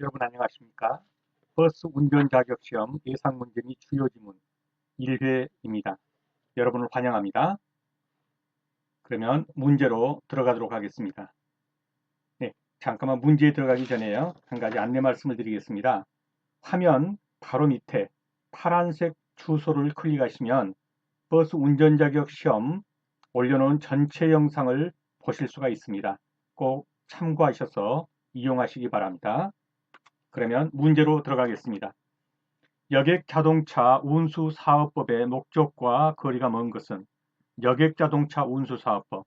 여러분 안녕하십니까? 버스 운전 자격 시험 예상 문제 및 주요 지문 1회입니다. 여러분을 환영합니다. 그러면 문제로 들어가도록 하겠습니다. 네, 잠깐만 문제에 들어가기 전에요. 한 가지 안내 말씀을 드리겠습니다. 화면 바로 밑에 파란색 주소를 클릭하시면 버스 운전 자격 시험 올려놓은 전체 영상을 보실 수가 있습니다. 꼭 참고하셔서 이용하시기 바랍니다. 그러면 문제로 들어가겠습니다. 여객 자동차 운수 사업법의 목적과 거리가 먼 것은 여객 자동차 운수 사업법.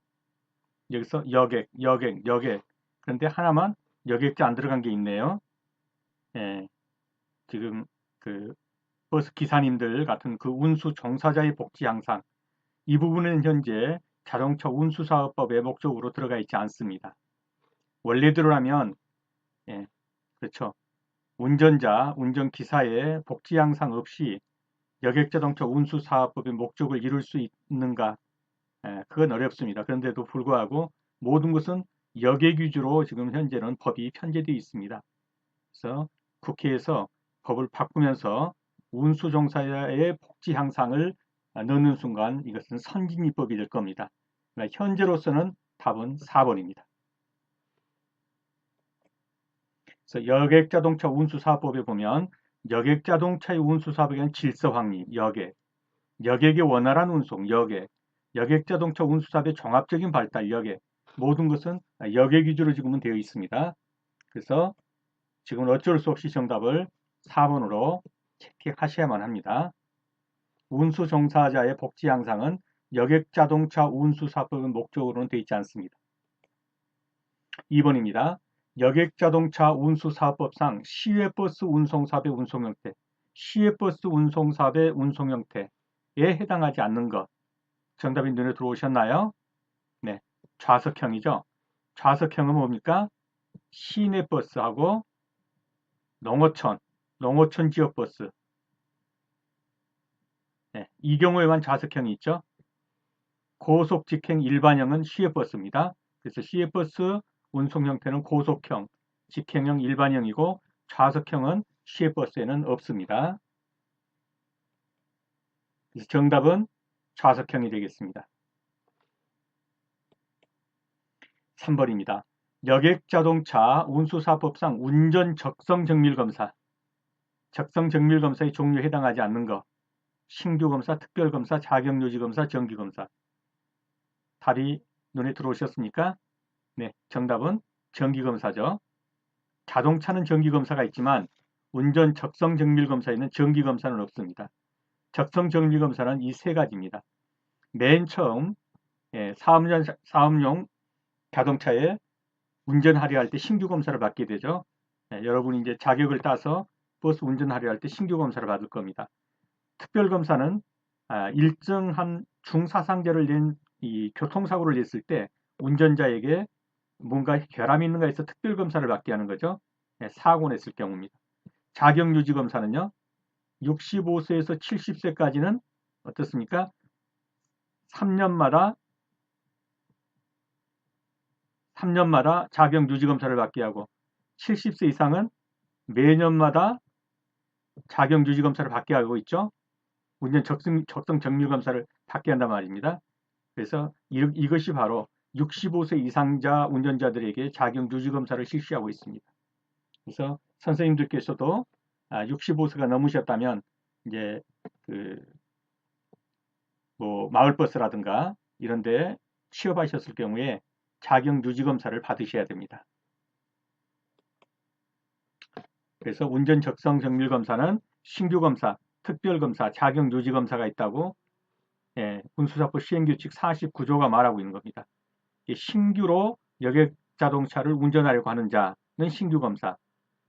여기서 여객, 여객, 여객. 그런데 하나만 여객자 안 들어간 게 있네요. 예, 지금 그 버스 기사님들 같은 그 운수 종사자의 복지 향상 이 부분은 현재 자동차 운수 사업법의 목적으로 들어가 있지 않습니다. 원래대로라면 예, 그렇죠. 운전자, 운전기사의 복지 향상 없이 여객자동차 운수사업법의 목적을 이룰 수 있는가? 에, 그건 어렵습니다. 그런데도 불구하고 모든 것은 여객 위주로 지금 현재는 법이 편제되어 있습니다. 그래서 국회에서 법을 바꾸면서 운수종사의 복지 향상을 넣는 순간 이것은 선진입법이 될 겁니다. 그러니까 현재로서는 답은 4번입니다. 그래서 여객자동차 운수사업법에 보면 여객자동차의 운수사업에는 질서 확립, 여객, 여객의 원활한 운송, 여객, 여객자동차 운수사업의 종합적인 발달, 여객, 모든 것은 여객 위주로 지금은 되어 있습니다. 그래서 지금 어쩔 수 없이 정답을 4번으로 채택하셔야만 합니다. 운수 종사자의 복지 향상은 여객 자동차 운수사업의 목적으로는 되어 있지 않습니다. 2번입니다. 여객자동차 운수사업법상 시외버스 운송사업의 운송 형태, 시외버스 운송사업의 운송 형태에 해당하지 않는 것. 정답이 눈에 들어오셨나요? 네, 좌석형이죠. 좌석형은 뭡니까? 시내버스하고 농어촌, 농어촌 지역버스. 네, 이 경우에만 좌석형이 있죠. 고속 직행 일반형은 시외버스입니다. 그래서 시외버스 운송 형태는 고속형, 직행형 일반형이고 좌석형은 시외버스에는 없습니다. 그래서 정답은 좌석형이 되겠습니다. 3번입니다. 여객자동차 운수사법상 운전 적성 정밀검사, 적성 정밀검사의 종류에 해당하지 않는 것, 신규검사, 특별검사, 자격유지검사, 정기검사. 답이 눈에 들어오셨습니까? 네, 정답은 정기검사죠. 자동차는 정기검사가 있지만 운전 적성 정밀 검사에는 정기 검사는 없습니다. 적성 정밀 검사는 이 세 가지입니다. 맨 처음 예, 사업용, 사업용 자동차에 운전하려 할 때 신규 검사를 받게 되죠. 예, 여러분이 이제 자격을 따서 버스 운전하려 할 때 신규 검사를 받을 겁니다. 특별 검사는 아, 일정한 중사상자를 낸 이 교통사고를 냈을 때 운전자에게 뭔가 결함이 있는가 해서 특별 검사를 받게 하는 거죠. 네, 사고 냈을 경우입니다. 자격 유지 검사는요. 65세에서 70세까지는 어떻습니까? 3년마다 3년마다 자격 유지 검사를 받게 하고 70세 이상은 매년마다 자격 유지 검사를 받게 하고 있죠. 운전 적성, 적성 정밀 검사를 받게 한단 말입니다. 그래서 이, 이것이 바로 65세 이상자 운전자들에게 자격 유지 검사를 실시하고 있습니다. 그래서 선생님들께서도 65세가 아, 넘으셨다면 이제 그 뭐 마을버스라든가 이런데 취업하셨을 경우에 자격 유지 검사를 받으셔야 됩니다. 그래서 운전 적성 정밀 검사는 신규 검사, 특별 검사, 자격 유지 검사가 있다고 예, 운수사법 시행규칙 49조가 말하고 있는 겁니다. 신규로 여객 자동차를 운전하려고 하는 자는 신규 검사,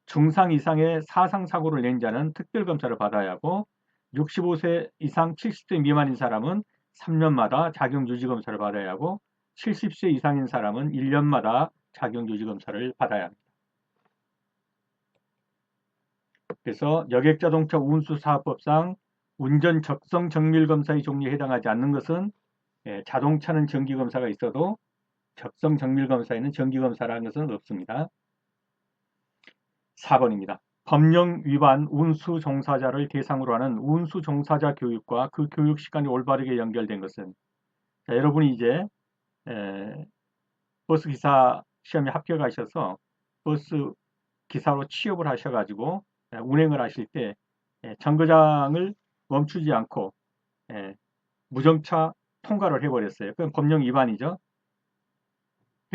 중상 이상의 사상 사고를 낸 자는 특별 검사를 받아야 하고 65세 이상 70세 미만인 사람은 3년마다 자격 유지 검사를 받아야 하고 70세 이상인 사람은 1년마다 자격 유지 검사를 받아야 합니다. 그래서 여객 자동차 운수 사업법상 운전 적성 정밀 검사의 종류에 해당하지 않는 것은 예, 자동차는 정기 검사가 있어도 적성 정밀 검사에는 정기 검사라는 것은 없습니다. 4번입니다. 법령 위반 운수 종사자를 대상으로 하는 운수 종사자 교육과 그 교육 시간이 올바르게 연결된 것은 자, 여러분이 이제 에, 버스 기사 시험에 합격하셔서 버스 기사로 취업을 하셔가지고 에, 운행을 하실 때 에, 정거장을 멈추지 않고 에, 무정차 통과를 해버렸어요. 그건 법령 위반이죠.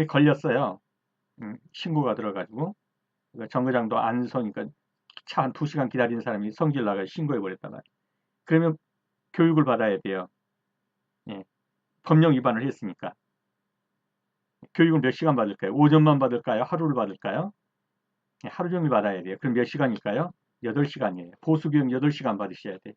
걸렸어요. 음, 신고가 들어가지고 정거장도 안 서니까 차 한 2시간 기다리는 사람이 성질 나가 신고해 버렸단 말이에요. 그러면 교육을 받아야 돼요. 예. 법령 위반을 했으니까. 교육을 몇 시간 받을까요? 오전만 받을까요? 하루를 받을까요? 예, 하루 종일 받아야 돼요. 그럼 몇 시간일까요? 8시간이에요. 보수교육 8시간 받으셔야 돼요.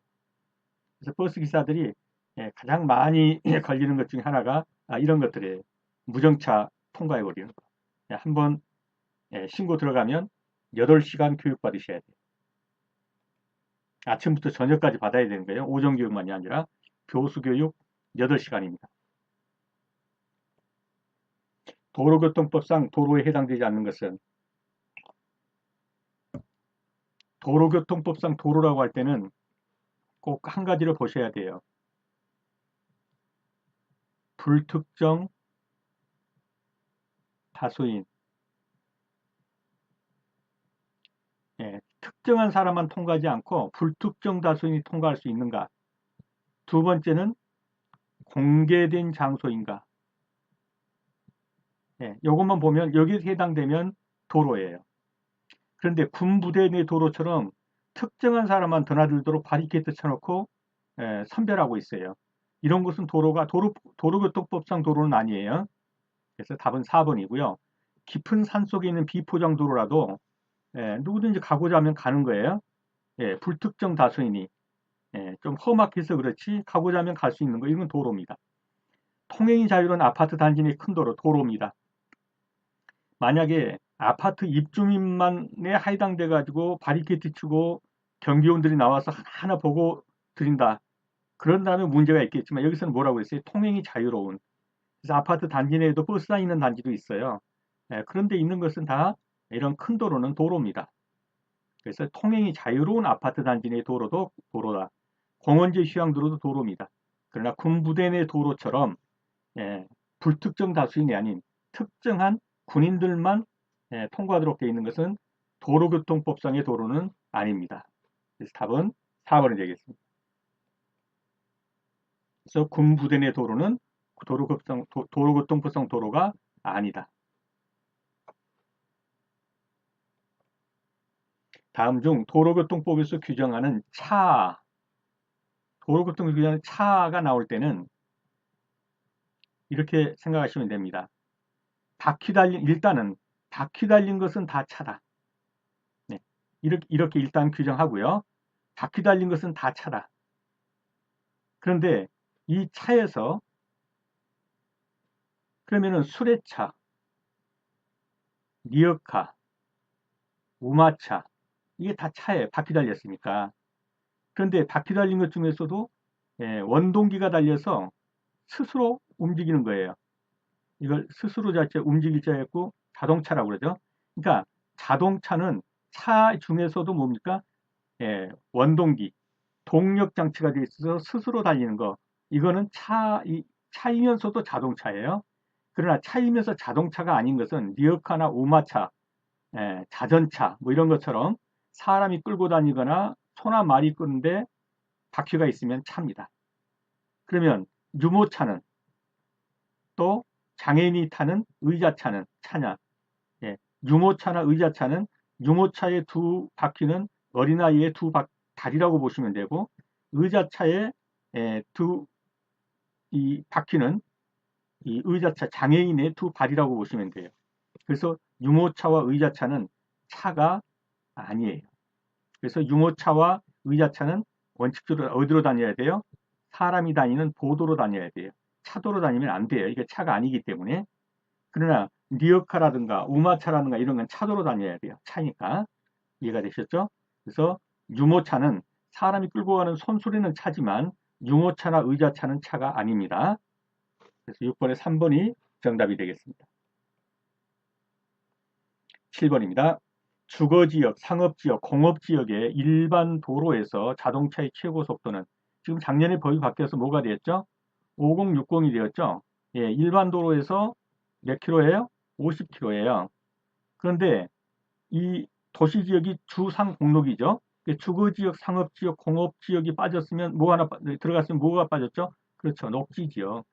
그래서 버스 기사들이 예, 가장 많이 걸리는 것 중에 하나가 아, 이런 것들이에요. 무정차 통과해 버리는 거. 예, 한번 예, 신고 들어가면 8시간 교육 받으셔야 돼요. 아침부터 저녁까지 받아야 되는 거예요. 오전 교육만이 아니라 교수 교육 8시간입니다. 도로교통법상 도로에 해당되지 않는 것은 도로교통법상 도로라고 할 때는 꼭 한 가지를 보셔야 돼요. 불특정 다수인 예, 특정한 사람만 통과하지 않고 불특정 다수인이 통과할 수 있는가? 두 번째는 공개된 장소인가? 예, 이것만 보면 여기에 해당되면 도로예요. 그런데 군부대 내 도로처럼 특정한 사람만 드나들도록 바리케이트 쳐놓고 예, 선별하고 있어요. 이런 것은 도로가 도로, 도로교통법상 도로는 아니에요. 그래서 답은 4번이고요. 깊은 산 속에 있는 비포장 도로라도 예, 누구든지 가고자 하면 가는 거예요. 예, 불특정 다수인이 예, 좀 험악해서 그렇지 가고자 하면 갈 수 있는 거 이건 도로입니다. 통행이 자유로운 아파트 단지 내 큰 도로 도로입니다. 만약에 아파트 입주민만에 해당돼 가지고 바리케이트 치고 경비원들이 나와서 하나 보고 드린다. 그런다면 문제가 있겠지만 여기서는 뭐라고 했어요? 통행이 자유로운. 그래서 아파트 단지 내에도 버스 다니는 단지도 있어요. 예, 그런데 있는 것은 다 이런 큰 도로는 도로입니다. 그래서 통행이 자유로운 아파트 단지 내 도로도 도로다. 공원지 휴양도로도 도로입니다. 그러나 군부대 내 도로처럼 예, 불특정 다수인이 아닌 특정한 군인들만 예, 통과하도록 되어 있는 것은 도로교통법상의 도로는 아닙니다. 그래서 답은 4번이 되겠습니다. 그래서 군부대 내 도로는 도 로교통, 도로교통법상 도로가 아니다. 다음 중 도로교통법에서 규정하는 차, 도로교통을 규정하는 차가 나올 때는 이렇게 생각하시면 됩니다. 바퀴 달린, 일단은 바퀴 달린 것은 다 차다. 네, 이렇게, 이렇게 일단 규정하고요. 바퀴 달린 것은 다 차다. 그런데 이 차에서 그러면은 수레차, 리어카, 우마차 이게 다 차에 바퀴 달렸으니까 그런데 바퀴 달린 것 중에서도 예, 원동기가 달려서 스스로 움직이는 거예요. 이걸 스스로 자체 움직일 자였고 자동차라고 그러죠. 그러니까 자동차는 차 중에서도 뭡니까? 예, 원동기, 동력 장치가 되어 있어서 스스로 달리는 거. 이거는 차, 이, 차이면서도 자동차예요. 그러나 차이면서 자동차가 아닌 것은 리어카나 오마차, 예, 자전차 뭐 이런 것처럼 사람이 끌고 다니거나 소나 말이 끄는데 바퀴가 있으면 차입니다. 그러면 유모차는 또 장애인이 타는 의자차는 차냐? 예, 유모차나 의자차는 유모차의 두 바퀴는 어린아이의 두 바, 다리라고 보시면 되고 의자차의 예, 두이 바퀴는 이 의자차 장애인의 두 발이라고 보시면 돼요. 그래서 유모차와 의자차는 차가 아니에요. 그래서 유모차와 의자차는 원칙적으로 어디로 다녀야 돼요? 사람이 다니는 보도로 다녀야 돼요. 차도로 다니면 안 돼요. 이게 차가 아니기 때문에. 그러나 리어카라든가 우마차라든가 이런 건 차도로 다녀야 돼요. 차니까. 이해가 되셨죠? 그래서 유모차는 사람이 끌고 가는 손소리는 차지만 유모차나 의자차는 차가 아닙니다. 그래서 6번에 3번이 정답이 되겠습니다. 7번입니다. 주거지역, 상업지역, 공업지역의 일반 도로에서 자동차의 최고 속도는 지금 작년에 법이 바뀌어서 뭐가 되었죠? 5060이 되었죠? 예, 일반 도로에서 몇 킬로예요? 50킬로예요. 그런데 이 도시 지역이 주상 공록이죠. 주거 지역, 상업 지역, 공업 지역이 빠졌으면 뭐 하나 빠- 들어갔으면 뭐가 빠졌죠? 그렇죠. 녹지 지역.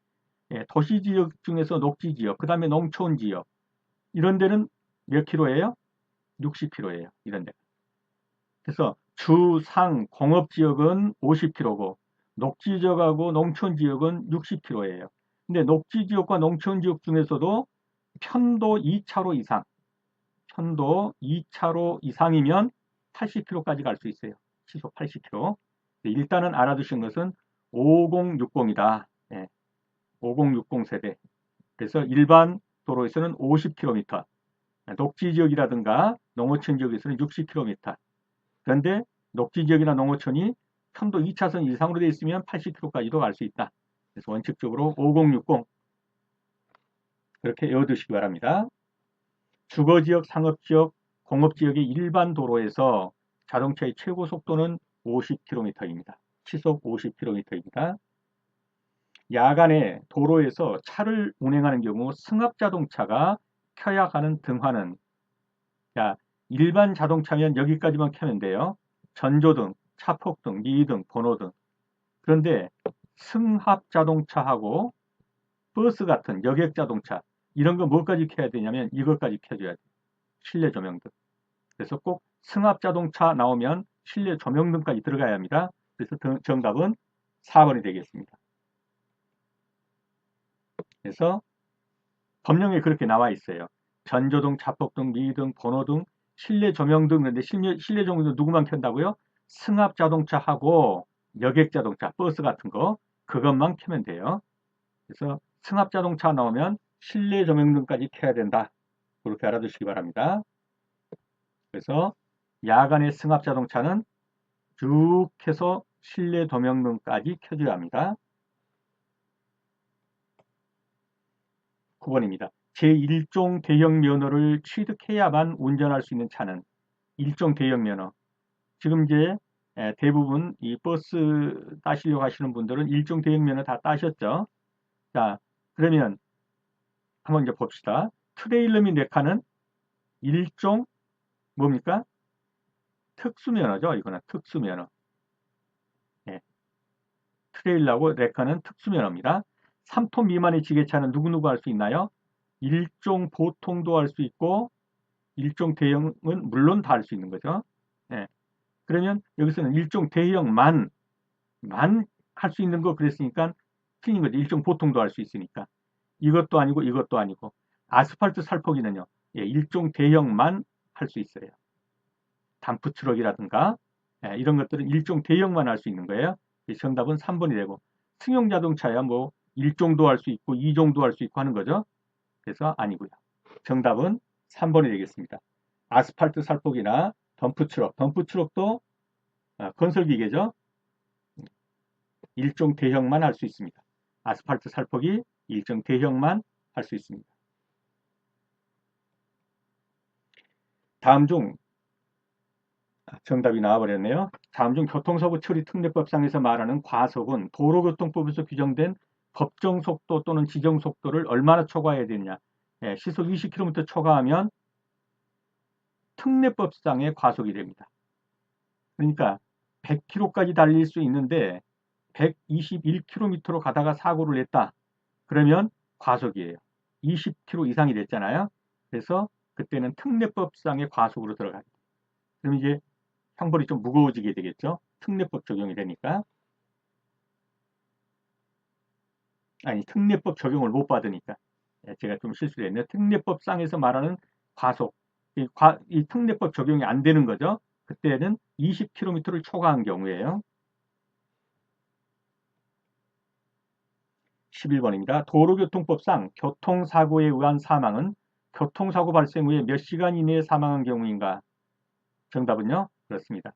예, 도시 지역 중에서 녹지 지역, 그 다음에 농촌 지역. 이런 데는 몇 킬로예요? 60킬로예요. 이런 데. 그래서 주상 공업 지역은 50킬로고 녹지 지역하고 농촌 지역은 60킬로예요. 근데 녹지 지역과 농촌 지역 중에서도 편도 2차로 이상, 편도 2차로 이상이면 80km까지 갈 수 있어요. 시속 80km. 일단은 알아두신 것은 5060이다. 예, 5060 세대. 그래서 일반 도로에서는 50km, 녹지 지역이라든가 농어촌 지역에서는 60km. 그런데 녹지 지역이나 농어촌이 편도 2차선 이상으로 되어 있으면 80km까지도 갈 수 있다. 그래서 원칙적으로 5060 그렇게 외워두시기 바랍니다. 주거지역, 상업지역, 공업지역의 일반 도로에서 자동차의 최고 속도는 50km입니다. 시속 50km입니다. 야간에 도로에서 차를 운행하는 경우 승합 자동차가 켜야 하는 등화는 자, 일반 자동차면 여기까지만 켜면 돼요. 전조등, 차폭등, 미등, 번호등. 그런데 승합 자동차하고 버스 같은 여객 자동차 이런 거 뭐까지 켜야 되냐면 이것까지 켜줘야 돼요. 실내 조명등. 그래서 꼭 승합 자동차 나오면 실내 조명등까지 들어가야 합니다. 그래서 정답은 4번이 되겠습니다. 그래서 법령에 그렇게 나와 있어요. 전조등, 자폭등, 미등, 번호등, 실내 조명등 그런데 실내, 실내 조명등 누구만 켠다고요? 승합 자동차하고 여객 자동차, 버스 같은 거 그것만 켜면 돼요. 그래서 승합 자동차 나오면 실내 조명등까지 켜야 된다. 그렇게 알아두시기 바랍니다. 그래서 야간의 승합 자동차는 쭉 해서 실내 조명등까지 켜줘야 합니다. 9번입니다. 제1종 대형 면허를 취득해야만 운전할 수 있는 차는 1종 대형 면허. 지금 이제 대부분 이 버스 따시려고 하시는 분들은 1종 대형 면허 다 따셨죠? 자, 그러면 한번 이제 봅시다. 트레일러 및 네카는 1종 뭡니까? 특수 면허죠. 이거는 특수 면허. 예. 트레일러하고 레카는 특수 면허입니다. 3톤 미만의 지게차는 누구누구 할 수 있나요? 일종 보통도 할 수 있고 일종 대형은 물론 다 할 수 있는 거죠. 예. 그러면 여기서는 일종 대형만 만 할 수 있는 거 그랬으니까 틀린 거죠. 일종 보통도 할 수 있으니까. 이것도 아니고 이것도 아니고 아스팔트 살포기는요. 예, 일종 대형만 할 수 있어요. 단프 트럭이라든가 예, 이런 것들은 일종 대형만 할 수 있는 거예요. 정답은 3번이 되고 승용 자동차야 뭐 1종도 할 수 있고 2종도 할 수 있고 하는 거죠. 그래서 아니고요. 정답은 3번이 되겠습니다. 아스팔트 살포기나 덤프 트럭, 덤프 트럭도 아, 건설 기계죠. 일종 대형만 할 수 있습니다. 아스팔트 살포기 일종 대형만 할 수 있습니다. 다음 중 아, 정답이 나와버렸네요. 다음 중 교통사고 처리 특례법상에서 말하는 과속은 도로교통법에서 규정된 법정 속도 또는 지정 속도를 얼마나 초과해야 되느냐. 예, 시속 20km 초과하면 특례법상의 과속이 됩니다. 그러니까 100km까지 달릴 수 있는데 121km로 가다가 사고를 냈다. 그러면 과속이에요. 20km 이상이 됐잖아요. 그래서 그때는 특례법상의 과속으로 들어가요. 그럼 이제 형벌이 좀 무거워지게 되겠죠. 특례법 적용이 되니까. 아니 특례법 적용을 못 받으니까 예, 제가 좀 실수를 했네요. 특례법상에서 말하는 과속 이, 과, 이 특례법 적용이 안 되는 거죠. 그때는 20km를 초과한 경우에요. 11번입니다. 도로교통법상 교통사고에 의한 사망은 교통사고 발생 후에 몇 시간 이내에 사망한 경우인가? 정답은요. 그렇습니다.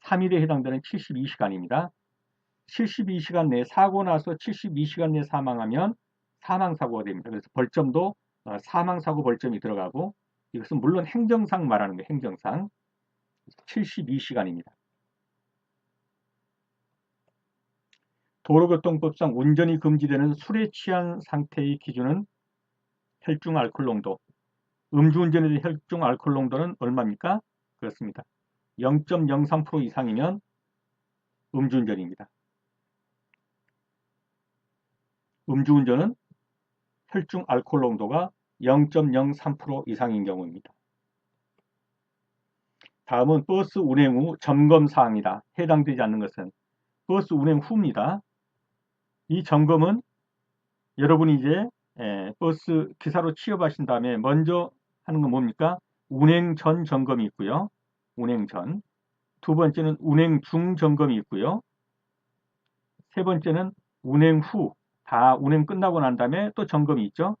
3일에 해당되는 72시간입니다. 72시간 내에 사고 나서 72시간 내에 사망하면 사망사고가 됩니다. 그래서 벌점도 어, 사망사고 벌점이 들어가고 이것은 물론 행정상 말하는 거예요. 행정상. 72시간입니다. 도로교통법상 운전이 금지되는 술에 취한 상태의 기준은 혈중 알코올 농도. 음주운전에 대한 혈중 알코올 농도는 얼마입니까? 그렇습니다. 0.03% 이상이면 음주운전입니다. 음주운전은 혈중 알코올 농도가 0.03% 이상인 경우입니다. 다음은 버스 운행 후 점검 사항이다. 해당되지 않는 것은 버스 운행 후입니다. 이 점검은 여러분이 이제 버스 기사로 취업하신 다음에 먼저 하는 건 뭡니까? 운행 전 점검이 있고요. 운행 전. 두 번째는 운행 중 점검이 있고요. 세 번째는 운행 후. 다 운행 끝나고 난 다음에 또 점검이 있죠.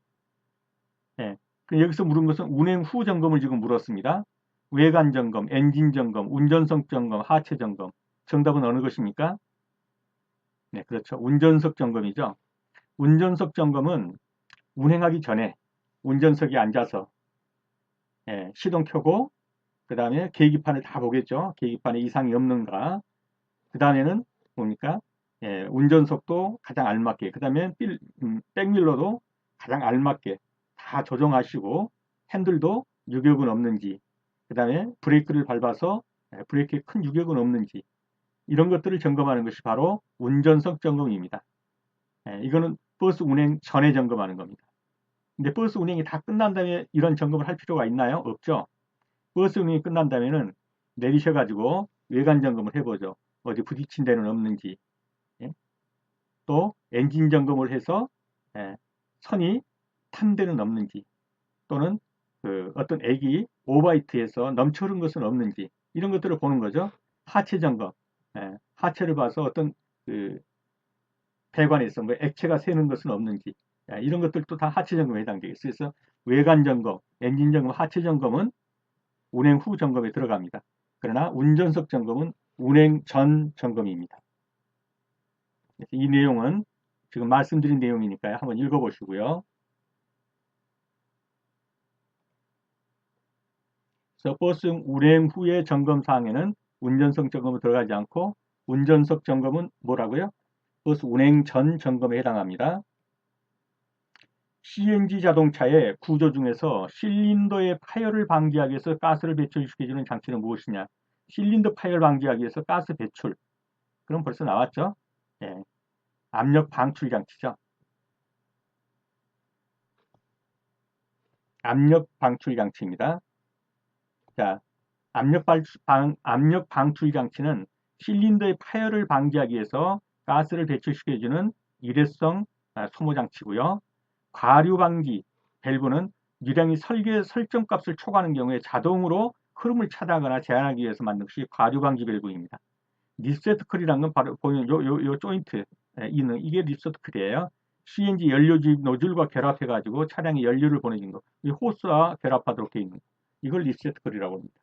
예. 여기서 물은 것은 운행 후 점검을 지금 물었습니다. 외관 점검, 엔진 점검, 운전석 점검, 하체 점검. 정답은 어느 것입니까? 네, 그렇죠. 운전석 점검이죠. 운전석 점검은 운행하기 전에 운전석에 앉아서 예, 시동 켜고 그 다음에 계기판을 다 보겠죠. 계기판에 이상이 없는가. 그 다음에는 뭡니까? 예, 운전석도 가장 알맞게 그 다음에 음, 백밀러도 가장 알맞게 다 조정하시고 핸들도 유격은 없는지 그 다음에 브레이크를 밟아서 예, 브레이크에 큰 유격은 없는지 이런 것들을 점검하는 것이 바로 운전석 점검입니다. 예, 이거는 버스 운행 전에 점검하는 겁니다. 근데 버스 운행이 다 끝난 다음에 이런 점검을 할 필요가 있나요? 없죠. 버스 운행이 끝난 다음에는 내리셔가지고 외관 점검을 해보죠. 어디 부딪힌 데는 없는지. 예? 또 엔진 점검을 해서 예, 선이 탄 데는 없는지 또는 그 어떤 액이 오바이트에서 넘쳐 흐른 것은 없는지 이런 것들을 보는 거죠. 하체 점검. 예, 하체를 봐서 어떤 그 배관에서 뭐 액체가 새는 것은 없는지 이런 것들도 다 하체 점검에 해당되겠어요. 그래서 외관 점검, 엔진 점검, 하체 점검은 운행 후 점검에 들어갑니다. 그러나 운전석 점검은 운행 전 점검입니다. 이 내용은 지금 말씀드린 내용이니까요. 한번 읽어보시고요. 그래서 버스 운행 후의 점검 사항에는 운전석 점검은 들어가지 않고 운전석 점검은 뭐라고요? 버스 운행 전 점검에 해당합니다. CNG 자동차의 구조 중에서 실린더의 파열을 방지하기 위해서 가스를 배출시켜주는 장치는 무엇이냐? 실린더 파열 방지하기 위해서 가스 배출. 그럼 벌써 나왔죠? 예. 압력 방출 장치죠. 압력 방출 장치입니다. 자, 압력, 방, 압력 방출 장치는 실린더의 파열을 방지하기 위해서 가스를 배출시켜주는 일회성 아, 소모 장치고요. 과류 방지 밸브는 유량이 설계 설정 값을 초과하는 경우에 자동으로 흐름을 차단하거나 제한하기 위해서 만든 것이 과류 방지 밸브입니다. 리셋클이라는 건 바로 보이는 요, 요, 요 조인트 있는 이게 리셋클이에요. CNG 연료 주입 노즐과 결합해 가지고 차량에 연료를 보내준 거. 이 호스와 결합하도록 되어 있는 거. 이걸 리셋클이라고 합니다.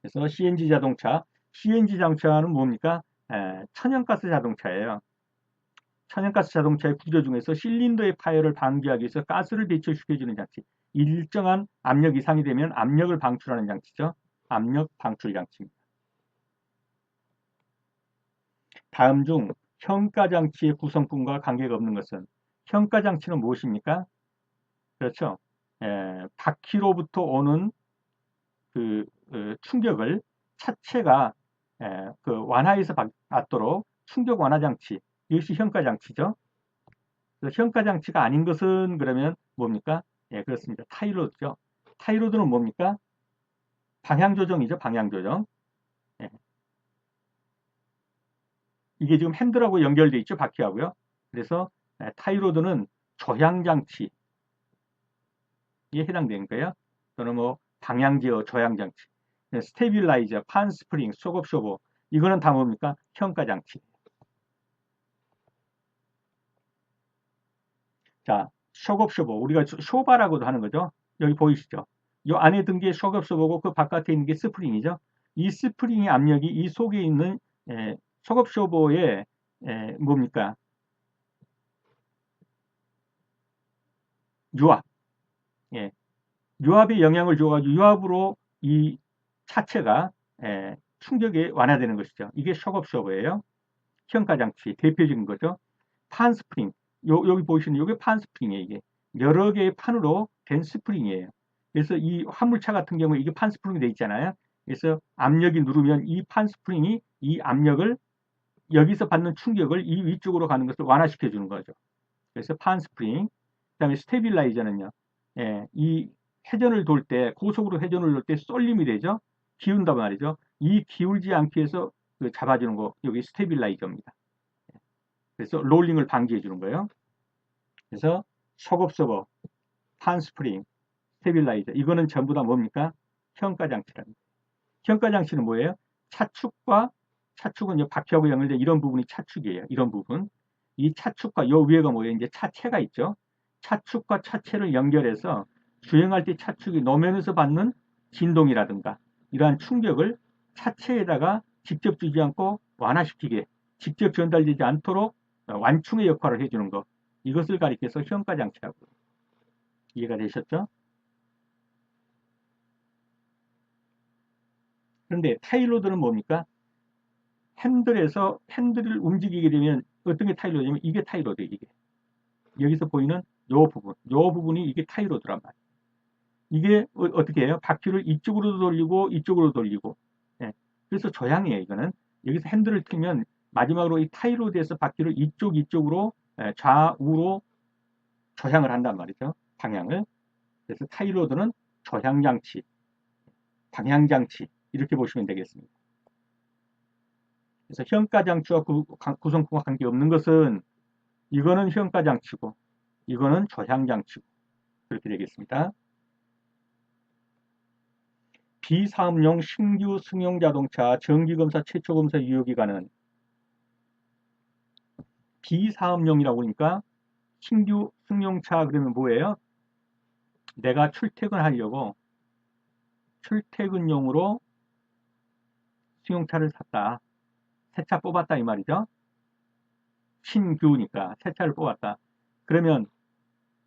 그래서 CNG 자동차, CNG 자동차는 뭡니까? 에, 천연가스 자동차예요. 천연가스 자동차의 구조 중에서 실린더의 파열을 방지하기 위해서 가스를 배출시켜주는 장치. 일정한 압력 이상이 되면 압력을 방출하는 장치죠. 압력 방출 장치입니다. 다음 중 평가장치의 구성품과 관계가 없는 것은 평가장치는 무엇입니까? 그렇죠. 에, 바퀴로부터 오는 그, 그 충격을 차체가 에, 그 완화해서 받도록 충격 완화 장치 이것이 현가 장치죠. 현가 장치가 아닌 것은 그러면 뭡니까? 예, 그렇습니다. 타이로드죠. 타이로드는 뭡니까? 방향 조정이죠. 방향 조정. 예. 이게 지금 핸들하고 연결되어 있죠. 바퀴하고요. 그래서 예, 타이로드는 조향장치 에 해당되는 거예요. 또는 뭐 방향 제어 조향장치. 예, 스테빌라이저, 판 스프링, 소급쇼보 이거는 다 뭡니까? 현가장치. 자, 쇼업 쇼버. 우리가 쇼바라고도 하는 거죠. 여기 보이시죠? 이 안에 든게 쇼업쇼버고 그 바깥에 있는 게 스프링이죠. 이 스프링의 압력이 이 속에 있는 에, 쇼업쇼버의 에, 뭡니까? 유압. 예, 유압에 영향을 줘가지고 유압으로 이 차체가 예, 충격에 완화되는 것이죠. 이게 셔업쇼버예요. 평가장치 대표적인 거죠. 판 스프링 요, 여기 보시는 이게 판 스프링이에요. 이게 여러 개의 판으로 된 스프링이에요. 그래서 이 화물차 같은 경우에 이게 판 스프링이 돼 있잖아요. 그래서 압력이 누르면 이 판 스프링이 이 압력을 여기서 받는 충격을 이 위쪽으로 가는 것을 완화시켜 주는 거죠. 그래서 판 스프링. 그 다음에 스테빌라이저는요. 예, 이 회전을 돌 때 고속으로 회전을 돌 때 쏠림이 되죠. 기운단 말이죠. 이 기울지 않기 위해서 그 잡아주는 거 여기 스테빌라이저입니다. 그래서 롤링을 방지해 주는 거예요. 그래서 속업 서버, 판 스프링, 스테빌라이저 이거는 전부 다 뭡니까? 평가 장치랍니다. 평가 장치는 뭐예요? 차축과 차축은 이 바퀴하고 연결된 이런 부분이 차축이에요. 이런 부분. 이 차축과 요 위에가 뭐예요? 이제 차체가 있죠. 차축과 차체를 연결해서 주행할 때 차축이 노면에서 받는 진동이라든가 이러한 충격을 차체에다가 직접 주지 않고 완화시키게 직접 전달되지 않도록 완충의 역할을 해주는 것 이것을 가리켜서 시험가 장치라고 이해가 되셨죠? 그런데 타일로드는 뭡니까? 핸들에서 핸들을 움직이게 되면 어떤 게 타일로드냐면 이게 타일로드 이게 여기서 보이는 요 부분 요 부분이 이게 타일로드란 말이에요. 이게 어, 떻게 해요? 바퀴를 이쪽으로 돌리고 이쪽으로 돌리고 예. 그래서 조향이에요 이거는 여기서 핸들을 틀면 마지막으로 이 타이로드에서 바퀴를 이쪽 이쪽으로 예, 좌우로 조향을 한단 말이죠 방향을 그래서 타이로드는 조향장치 방향장치 이렇게 보시면 되겠습니다 그래서 현가장치와 구성품과 관계없는 것은 이거는 현가장치고 이거는 조향장치고 그렇게 되겠습니다 비사업용 신규 승용 자동차 정기검사 최초검사 유효기간은 비사업용이라고 하니까 신규 승용차 그러면 뭐예요? 내가 출퇴근하려고 출퇴근용으로 승용차를 샀다. 새 차 뽑았다 이 말이죠. 신규니까 새 차를 뽑았다. 그러면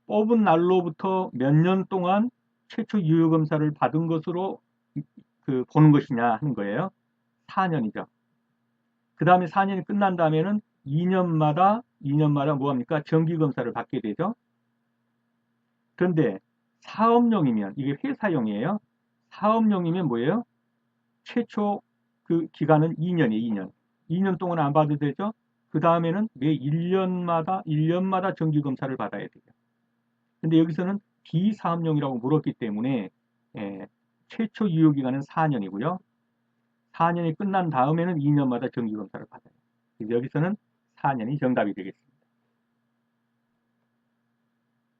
뽑은 날로부터 몇 년 동안 최초 유효검사를 받은 것으로 그 보는 것이냐 하는 거예요. 4년이죠. 그 다음에 4년이 끝난 다음에는 2년마다 2년마다 뭐합니까? 정기검사를 받게 되죠. 그런데 사업용이면 이게 회사용이에요. 사업용이면 뭐예요? 최초 그 기간은 2년이에요. 2년. 2년 동안 안 받아도 되죠. 그 다음에는 매 1년마다 1년마다 정기 검사를 받아야 돼요. 근데 여기서는 비사업용이라고 물었기 때문에 예, 최초 유효 기간은 4년이고요. 4년이 끝난 다음에는 2년마다 정기 검사를 받아요. 여기서는 4년이 정답이 되겠습니다.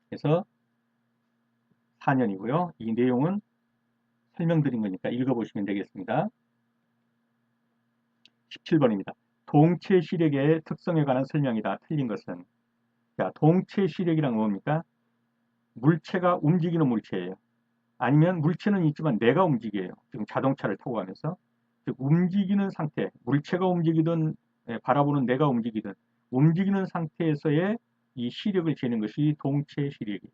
그래서 4년이고요. 이 내용은 설명드린 거니까 읽어보시면 되겠습니다. 17번입니다. 동체 시력의 특성에 관한 설명이다. 틀린 것은 자, 동체 시력이란 뭡니까? 물체가 움직이는 물체예요. 아니면 물체는 있지만 내가 움직여요. 지금 자동차를 타고 가면서 즉 움직이는 상태, 물체가 움직이든 예, 바라보는 내가 움직이든 움직이는 상태에서의 이 시력을 재는 것이 동체 시력이에요.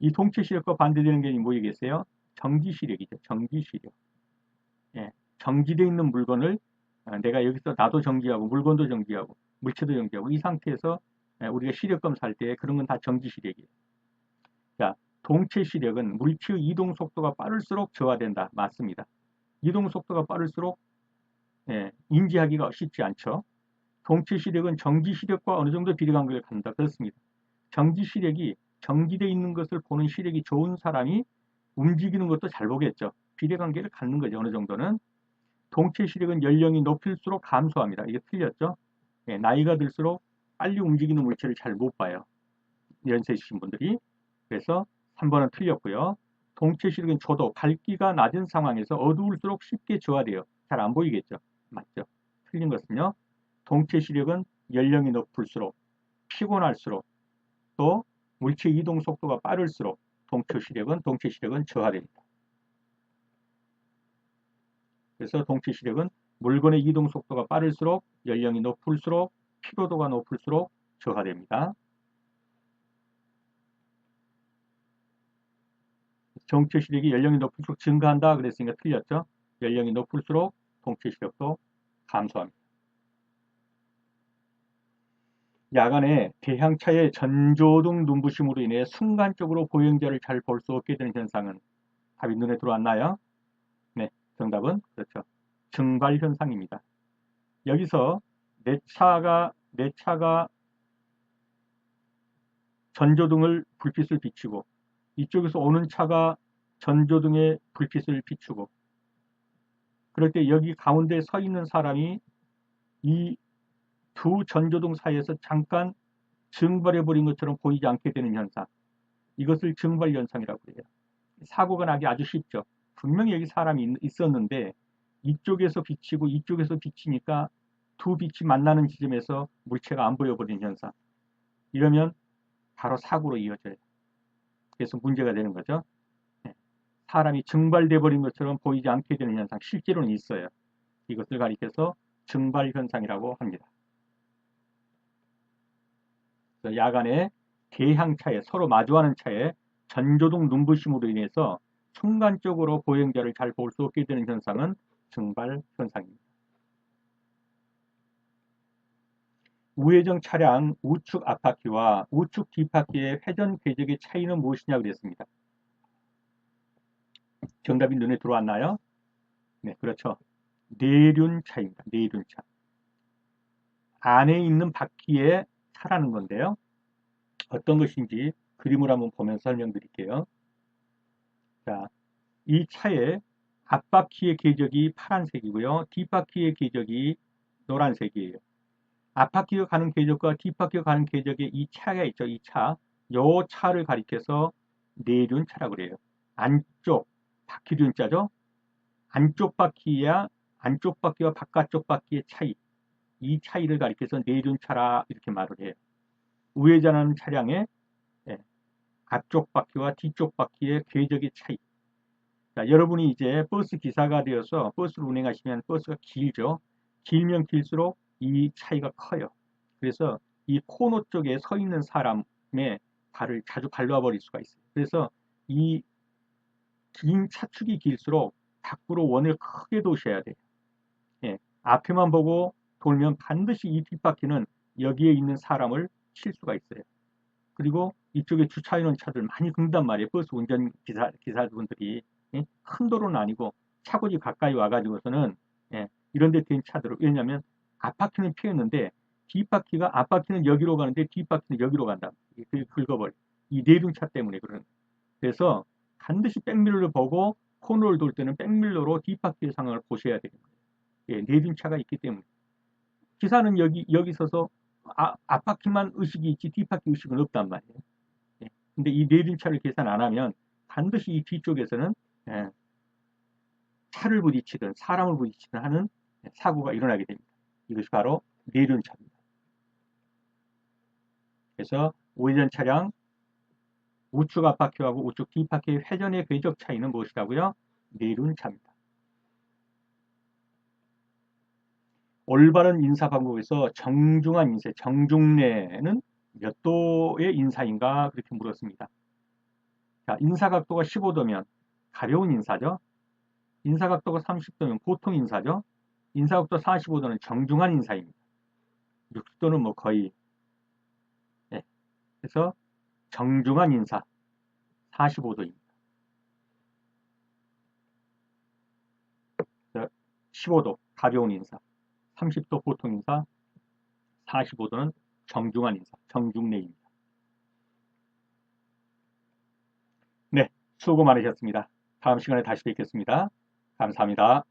이 동체 시력과 반대되는 게 뭐이겠어요? 정지 시력이죠. 정지 시력. 예, 정지되어 있는 물건을 아, 내가 여기서 나도 정지하고 물건도 정지하고 물체도 정지하고 이 상태에서 예, 우리가 시력 검사할 때 그런 건 다 정지 시력이에요. 자, 동체 시력은 물체의 이동 속도가 빠를수록 저하된다. 맞습니다. 이동 속도가 빠를수록 예, 인지하기가 쉽지 않죠. 동체 시력은 정지 시력과 어느 정도 비례관계를 갖는다. 그렇습니다. 정지 시력이 정지되어 있는 것을 보는 시력이 좋은 사람이 움직이는 것도 잘 보겠죠. 비례관계를 갖는 거죠. 어느 정도는. 동체 시력은 연령이 높일수록 감소합니다. 이게 틀렸죠. 예, 나이가 들수록 빨리 움직이는 물체를 잘 못 봐요. 연세 있으신 분들이. 그래서 3번은 틀렸고요. 동체 시력은 저도 밝기가 낮은 상황에서 어두울수록 쉽게 저하돼요. 잘 안 보이겠죠. 맞죠. 틀린 것은요. 동체 시력은 연령이 높을수록 피곤할수록 또 물체 이동 속도가 빠를수록 동체 시력은 동체 시력은 저하됩니다. 그래서 동체 시력은 물건의 이동 속도가 빠를수록 연령이 높을수록 피로도가 높을수록 저하됩니다. 정체 시력이 연령이 높을수록 증가한다 그랬으니까 틀렸죠. 연령이 높을수록 동체 시력도 감소합니다. 야간에 대향차의 전조등 눈부심으로 인해 순간적으로 보행자를 잘 볼 수 없게 되는 현상은 답이 눈에 들어왔나요? 네, 정답은 그렇죠. 증발 현상입니다. 여기서 내 차가 내 차가 전조등을 불빛을 비추고 이쪽에서 오는 차가 전조등의 불빛을 비추고 그럴 때 여기 가운데 서 있는 사람이 이 두 전조등 사이에서 잠깐 증발해 버린 것처럼 보이지 않게 되는 현상 이것을 증발 현상이라고 해요. 사고가 나기 아주 쉽죠. 분명히 여기 사람이 있었는데 이쪽에서 비치고 이쪽에서 비치니까 두 빛이 만나는 지점에서 물체가 안 보여버리는 현상. 이러면 바로 사고로 이어져요. 그래서 문제가 되는 거죠. 네. 사람이 증발돼 버린 것처럼 보이지 않게 되는 현상 실제로는 있어요. 이것을 가리켜서 증발 현상이라고 합니다. 야간에 대향 차에 서로 마주하는 차에 전조등 눈부심으로 인해서 순간적으로 보행자를 잘 볼 수 없게 되는 현상은 증발 현상입니다. 우회전 차량 우측 앞바퀴와 우측 뒷바퀴의 회전 궤적의 차이는 무엇이냐 그랬습니다. 정답이 눈에 들어왔나요? 네, 그렇죠. 내륜 차입니다. 내륜 차. 안에 있는 바퀴의 차라는 건데요. 어떤 것인지 그림을 한번 보면서 설명드릴게요. 자, 이 차의 앞바퀴의 궤적이 파란색이고요. 뒷바퀴의 궤적이 노란색이에요. 앞바퀴가 가는 궤적과 뒷바퀴가 가는 궤적에 이 차가 있죠. 이 차. 요 차를 가리켜서 내륜 차라고 그래요. 안쪽 바퀴륜 자죠. 안쪽 바퀴야 안쪽 바퀴와 바깥쪽 바퀴의 차이. 이 차이를 가리켜서 내륜 차라 이렇게 말을 해요. 우회전하는 차량의 예, 앞쪽 바퀴와 뒤쪽 바퀴의 궤적의 차이. 자, 여러분이 이제 버스 기사가 되어서 버스를 운행하시면 버스가 길죠. 길면 길수록 이 차이가 커요. 그래서 이 코너 쪽에 서 있는 사람의 발을 자주 갈라와 버릴 수가 있어요. 그래서 이 긴 차축이 길수록 밖으로 원을 크게 도셔야 돼요. 예, 앞에만 보고 돌면 반드시 이 뒷바퀴는 여기에 있는 사람을 칠 수가 있어요. 그리고 이쪽에 주차해놓은 차들 많이 긁단 말이에요. 버스 운전 기사, 기사분들이. 예? 큰 도로는 아니고 차고지 가까이 와가지고서는 예, 이런 데 된 차들을 왜냐하면 앞바퀴는 피했는데 뒷바퀴가 앞바퀴는 여기로 가는데 뒷바퀴는 여기로 간다. 그 긁어버려. 이 내륜차 때문에 그런. 그래서 반드시 백밀러를 보고 코너를 돌 때는 백밀러로 뒷바퀴의 상황을 보셔야 되는 거예요. 예, 내륜차가 있기 때문에. 기사는 여기 여기 서서 아, 앞바퀴만 의식이 있지 뒷바퀴 의식은 없단 말이에요. 예, 근데 이 내륜차를 계산 안 하면 반드시 이 뒤쪽에서는 예, 차를 부딪히든 사람을 부딪히든 하는 사고가 일어나게 됩니다. 이것이 바로 내륜차입니다. 그래서 우회전 차량 우측 앞바퀴하고 우측 뒷바퀴의 회전의 궤적 차이는 무엇이라고요? 내륜차입니다. 올바른 인사 방법에서 정중한 인쇄, 정중례는 몇 도의 인사인가 그렇게 물었습니다. 자, 인사 각도가 15도면 가벼운 인사죠. 인사 각도가 30도면 보통 인사죠. 인사 각도 45도는 정중한 인사입니다. 60도는 뭐 거의 네. 그래서 정중한 인사 45도입니다. 15도 가벼운 인사 30도 보통 인사 45도는 정중한 인사 정중례입니다. 네 수고 많으셨습니다. 다음 시간에 다시 뵙겠습니다. 감사합니다.